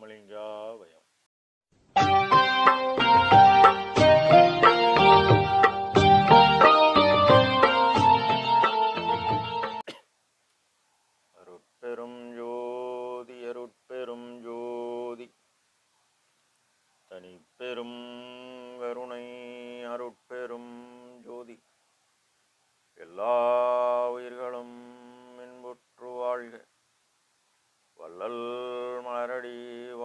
ராமலிங்காவயம் அருட்பெரும் ஜோதி அருட்பெரும் ஜோதி. தனிப்பெரும் கருணை அருட்பெரும் ஜோதி. எல்லா உயிர்களும் மின்புற்று வாழ்க. வள்ளல்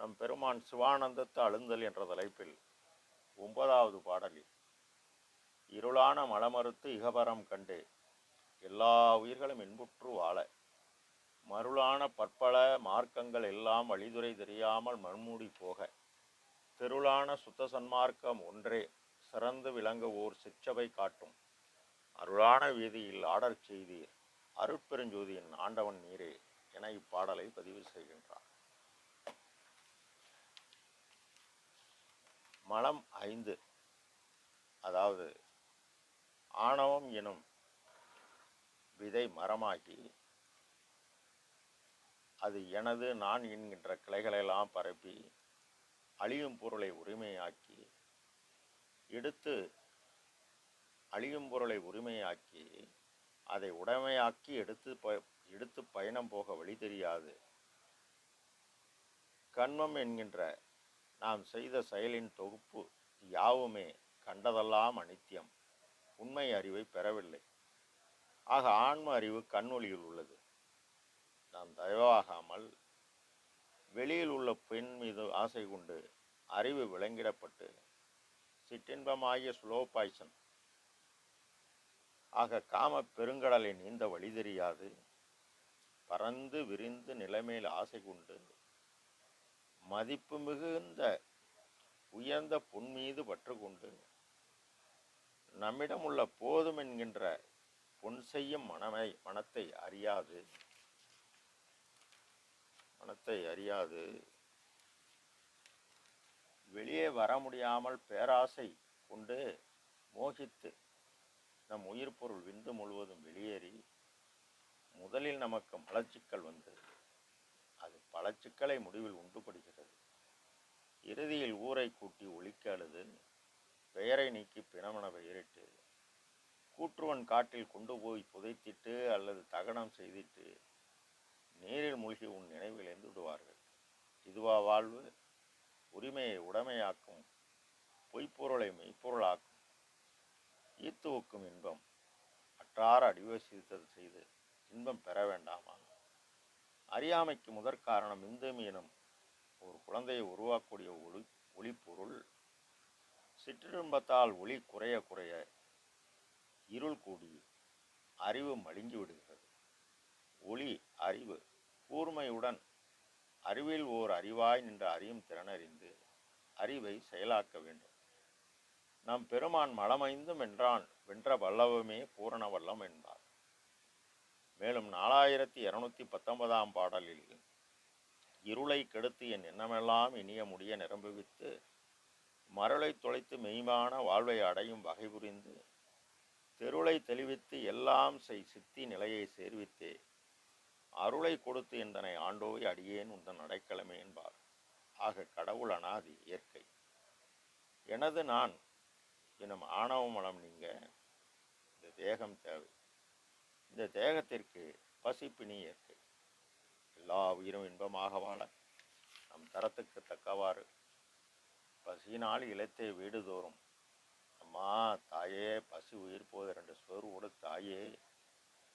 நம் பெருமான் சிவானந்தத்து அழுந்தல் என்ற தலைப்பில் ஒன்பதாவது பாடலில் இருளான மலமறுத்து இகபரம் கண்டு எல்லா உயிர்களும் இன்புற்று வாழ. மருளான பற்பல மார்க்கங்கள் எல்லாம் வழிதுறை தெரியாமல் மண்மூடி போக. திருளான சுத்த சன்மார்க்கம் ஒன்றே சிறந்து விளங்க ஓர் சிற்றவை காட்டும். அருளான வீதியில் ஆடற் செய்தீர் அருட்பெருஞ்சோதியின் ஆண்டவன் நீரே என இப்பாடலை பதிவு செய்கின்றார். மலம் ஐந்து. அதாவது ஆணவம் எனும் விதை மரமாகி அது எனது நான் என்கின்ற கிளைகளெல்லாம் பரப்பி அழியும் பொருளை உரிமையாக்கி எடுத்து அழியும் பொருளை உரிமையாக்கி அதை உடைமையாக்கி எடுத்து ப எடுத்து பயணம் போக வழி தெரியாது. கண்மம் என்கின்ற நாம் செய்த செயலின் தொகுப்பு யாவுமே கண்டதெல்லாம் அனித்தியம். உண்மை அறிவை பெறவில்லை. ஆக ஆன்ம அறிவு கண்ணொளியில் உள்ளது. நாம் தயவாகாமல் வெளியில் உள்ள பெண் மீது ஆசை கொண்டு அறிவு விளங்கிடப்பட்டு சிற்றின்பமாகிய ஸ்லோ பாய்சன் ஆக காம பெருங்கடலை நீந்த வழி தெரியாது. பறந்து விரிந்து நிலைமையில் ஆசை கொண்டு மதிப்பு மிகுந்த உயர்ந்த பொன் மீது பற்று கொண்டு நம்மிடம் உள்ள போதும் என்கின்ற பொன் செய்யும் மனமை மனத்தை அறியாது. மனத்தை அறியாது. வெளியே வர முடியாமல் பேராசை கொண்டு மோகித்து நம் உயிர் பொருள் விந்து முழுவதும் வெளியேறி முதலில் நமக்கு மலச்சிக்கல் வந்து பல சிக்கலை முடிவில் உண்டுபடுகிறது. இறுதியில் ஊரை கூட்டி ஒழிக்க அழுது பெயரை நீக்கி பிணமென பெயரிட்டு கூற்றுவன் காட்டில் கொண்டு போய் புதைத்திட்டு அல்லது தகனம் செய்திட்டு நீரில் மூழ்கி உன் நினைவில் விடுவார்கள். இதுவா வாழ்வு? உரிமையை உடைமையாக்கும் பொய்ப்பொருளை மெய்ப்பொருளாக்கும். ஈத்துவுக்கும் இன்பம் அற்றார அடிவசித்தல் செய்து இன்பம் பெற வேண்டாமா அறியாமைக்கு முதற் காரணம் இந்தும் எனும் ஒரு குழந்தையை உருவாக்கக்கூடிய ஒளி ஒளிப்பொருள் சிற்றின்பத்தால் ஒளி குறைய குறைய இருள் கூடி அறிவு மழுங்கி விடுகிறது. ஒளி அறிவு கூர்மையுடன் அறிவில் ஓர் அறிவாய் நின்ற அறியும் திறனறிந்து அறிவை செயலாக்க வேண்டும். நம் பெருமான் மலமைந்தும் வென்றான் வென்ற வல்லவமே பூரண வல்லம் என்பார். மேலும் நாலாயிரத்தி இரநூத்தி பத்தொன்பதாம் பாடலில் இருளை கெடுத்து என் எண்ணமெல்லாம் இனிய முடிய நிரம்புவித்து மருளை தொலைத்து மெய்மான வாழ்வை அடையும் வகை புரிந்து தெருளை தெளிவித்து எல்லாம் செய் சித்தி நிலையை சேர்வித்தே அருளை கொடுத்து எந்தனை ஆண்டோய் அடியேன் உந்தன் அடைக்கலமே என்பார். ஆக கடவுள் அனாதி இயற்கை. எனது நான் எனும் ஆணவ மலம் நீங்க இந்த தேகம் தேவை. இந்த தேகத்திற்கு பசிப்பினி இயற்கை எல்லா உயிரும் இன்பமாக வாழ நம் தரத்துக்கு தக்கவாறு பசியினால் இலத்தை வீடுதோறும் அம்மா தாயே பசி உயிர் போது ரெண்டு சோறு தாயே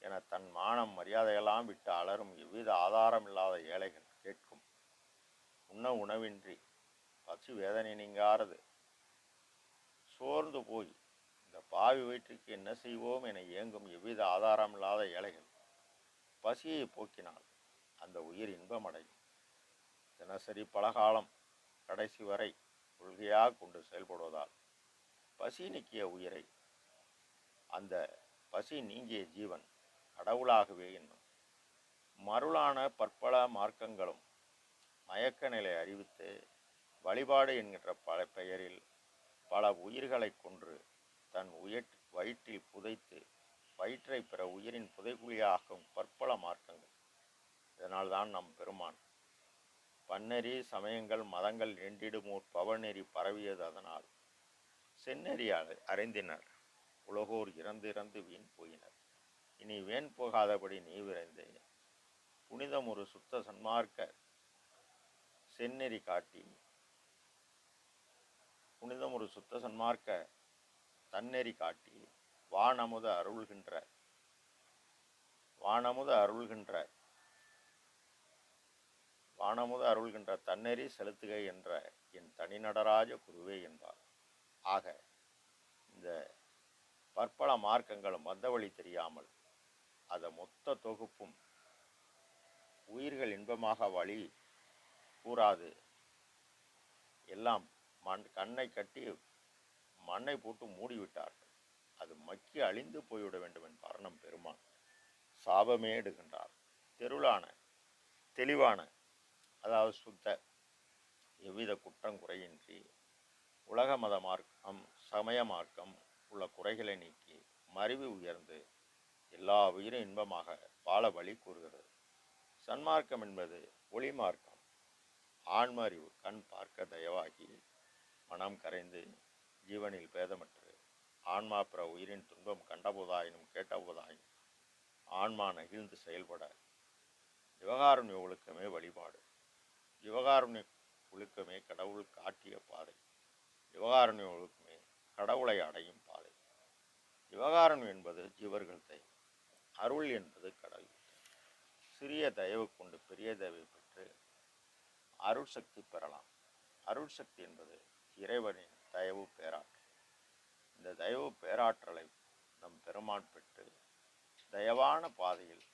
என தன் மானம் மரியாதையெல்லாம் விட்டு அலரும் எவ்வித ஆதாரம் இல்லாத ஏழைகள் கேட்கும். உண்ண உணவின்றி பசி வேதனை நீங்காரது. சோர்ந்து போய் பாவி வயிற்றுக்கு என்ன செய்வோம் என ஏங்கும் எவ்வித ஆதாரம் இல்லாத ஏழைகள். பசியை போக்கினால் அந்த உயிர் இன்பமடையும். தினசரி பலகாலம் கடைசி வரை கொள்கையாக கொண்டு செயல்படுவதால் பசி நீக்கிய உயிரை அந்த பசி நீங்கிய ஜீவன் கடவுளாகவே என்னும் மருளான பற்பல மார்க்கங்களும் மயக்க நிலை அறிவித்து வழிபாடு என்கின்ற பல பெயரில் பல உயிர்களை கொன்று தன் உயிர் வயிற்றில் புதைத்து வயிற்றை பிற உயிரின் புதைகுழியாகும் பற்பல மார்க்கங்கள். இதனால்தான் நம் பெருமான் பன்னெறி சமயங்கள் மதங்கள் நின்றிடுமோர் பவநெறி பரவியது அதனால் செந்நெறி அறை- அறிந்தினர் உலகோர் இறந்து இறந்து வீண் போயினர். இனி வேன் போகாதபடி நீ விரைந்து புனிதம் ஒரு சுத்த சன்மார்க்க செந்நெறி காட்டி புனிதம் ஒரு சுத்த சன்மார்க்க தன்னெறி காட்டி வானமுத அருள்கின்ற வானமுத அருள்கின்ற வானமுத அருள்கின்ற தன்னெறி செலுத்துக என்ற என் தனிநடராஜ குருவே என்பார். ஆக இந்த பற்பல மார்க்கங்களும் வந்த வழி தெரியாமல் அதை மொத்த தொகுப்பும் உயிர்கள் இன்பமாக வழி கூறாது. எல்லாம் மண் கண்ணை கட்டி மண்ணை போட்டு மூடிவிட்டார்கள். அது மக்கி அழிந்து போய்விட வேண்டும் என்பார் நம் பெருமான். சாபமே எடுகின்றார். தெருளான தெளிவான அதாவது சுத்த எவ்வித குற்றம் குறையின்றி உலக மத மார்க்கம் சமய மார்க்கம் உள்ள குறைகளை நீக்கி மறிவு உயர்ந்து எல்லா உயிரும் இன்பமாக வாழ வழி கூறுகிறது. சன்மார்க்கம் என்பது ஒளி மார்க்கம். ஆன்மறிவு கண் பார்க்க தயவாகி மனம் கரைந்து ஜீவனில் பேதமற்று ஆன்மா பிற உயிரின் துன்பம் கண்டபோதாயினும் கேட்டபோதாயினும் ஆன்மா நெகிழ்ந்து செயல்பட யுவகாரண்ய ஒழுக்கமே வழிபாடு. விவகாரண்ய ஒழுக்கமே கடவுள் காட்டிய பாதை. விவகாரண்ய ஒழுக்கமே கடவுளை அடையும் பாதை. விவகாரம் என்பது ஜீவர்கள் தயவு. அருள் என்பது கடவுள் சிறிய தயவு கொண்டு பெரிய தயவை பெற்று அருள் சக்தி பெறலாம். அருள் சக்தி என்பது இறைவனின் தயவு பேராற்றல் இந்த தயவு பேராற்றலை நம் பெருமான் பெற்று தயவான பாதையில்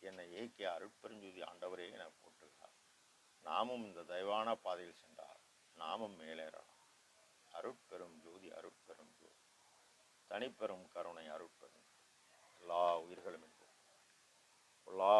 என்னை இயக்கிய அருட்பெருஞ்சுதி ஆண்டவரே என போற்றுகிறார். நாமும் இந்த தயவான பாதையில் சென்றால் நாமும் மேலேறலாம். அருட்பெரும் ஜோதி அருட்பெரும் ஜோதி தனிப்பெரும் கருணை அருட்பெரும் எல்லா உயிர்களும் என்போம் எல்லா